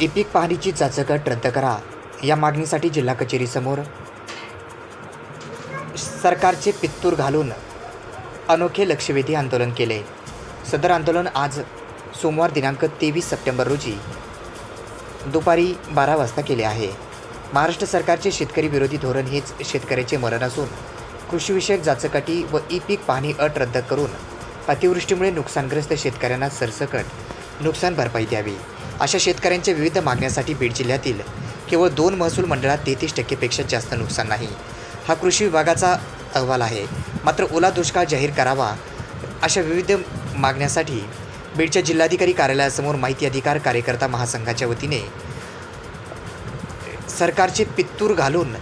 E पीक पाहणीची चाचकट रद्द करा. या मागणीसाठी जिल्हा कचेरीसमोर सरकारचे पित्तूर घालून अनोखे लक्षवेधी आंदोलन केले. सदर आंदोलन आज सोमवार दिनांक तेवीस सप्टेंबर रोजी दुपारी बारा वाजता केले आहे. महाराष्ट्र सरकारचे शेतकरी विरोधी धोरण हेच शेतकऱ्याचे मरण असून कृषीविषयक जाचकाटी व ई पीक पाहणी अट रद्द करून अतिवृष्टीमुळे नुकसानग्रस्त शेतकऱ्यांना सरसकट नुकसान भरपाई द्यावी. अशा शेतकऱ्यांच्या विविध मागण्यासाठी बीड जिल्ह्यातील केवळ दोन महसूल मंडळात तेहतीस टक्केपेक्षा जास्त नुकसान नाही. हा कृषी विभागाचा अहवाल आहे. मात्र ओला दुष्काळ जाहीर करावा अशा विविध मागण्यासाठी बीडच्या जिल्हाधिकारी कार्यालयासमोर माहिती अधिकार कार्यकर्ता महासंघाच्या वतीने सरकारचे पित्तूर घालून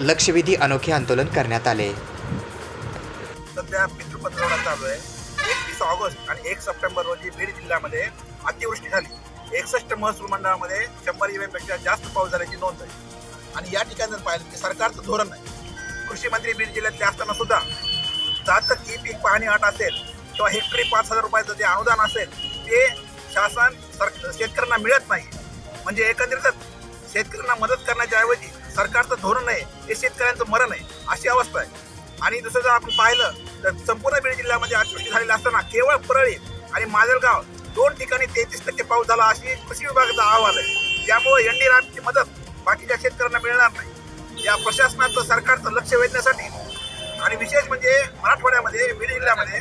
लक्षवेधी अनोखे आंदोलन करण्यात आले. सध्या पितृपत्रवडा चालू आहे. एकतीस ऑगस्ट आणि एक सप्टेंबर रोजी बीड जिल्ह्यामध्ये अतिवृष्टी झाली. एकसष्ट महसूल मंडळामध्ये शंभरपेक्षा जास्त पाऊस झाल्याची नोंद आहे आणि या ठिकाणी जर पाहिलं की सरकारचं धोरण नाही. कृषी मंत्री बीड जिल्ह्यातले असताना सुद्धा जातक ई पीक पाहणी आठ असेल किंवा हेक्टरी पाच हजार रुपयाचं जे अनुदान असेल ते शासन सर शेतकऱ्यांना मिळत नाही. म्हणजे एकंदरीतच शेतकऱ्यांना मदत करण्याच्या ऐवजी सरकारचं धोरण आहे हे शेतकऱ्यांचं मरण आहे अशी अवस्था आहे. आणि जसं जर आपण पाहिलं तर संपूर्ण बीड जिल्ह्यामध्ये अतिवृष्टी झालेली असताना केवळ परळी आणि माजलगाव दोन ठिकाणी तेहतीस टक्के पाऊस झाला अशी कृषी विभागाचा अहवाल आहे. त्यामुळे एनडी रामची मदत बाकीच्या शेतकऱ्यांना मिळणार नाही. या प्रशासनाचं सरकारचं लक्ष वेधण्यासाठी आणि विशेष म्हणजे मराठवाड्यामध्ये बीड जिल्ह्यामध्ये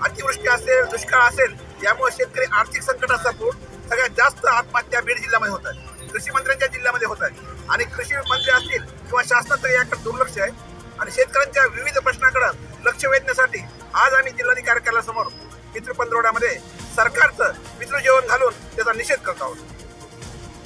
अतिवृष्टी असेल दुष्काळ असेल यामुळे शेतकरी आर्थिक संकटाचा पूर सगळ्यात जास्त आत्महत्या बीड जिल्ह्यामध्ये होत आहेत कृषी मंत्र्यांच्या जिल्ह्यामध्ये होत आहेत आणि कृषी मंत्री असतील किंवा शासनाचं याकडे दुर्लक्ष आहे. आणि शेतकऱ्यांच्या विविध प्रश्नाकडे लक्ष वेधण्यासाठी आज आम्ही जिल्हाधिकारी कार्यालयासमोर पितृपंधरवड्यामध्ये सरकारचं पितृजेवण घालून त्याचा निषेध करत आहोत.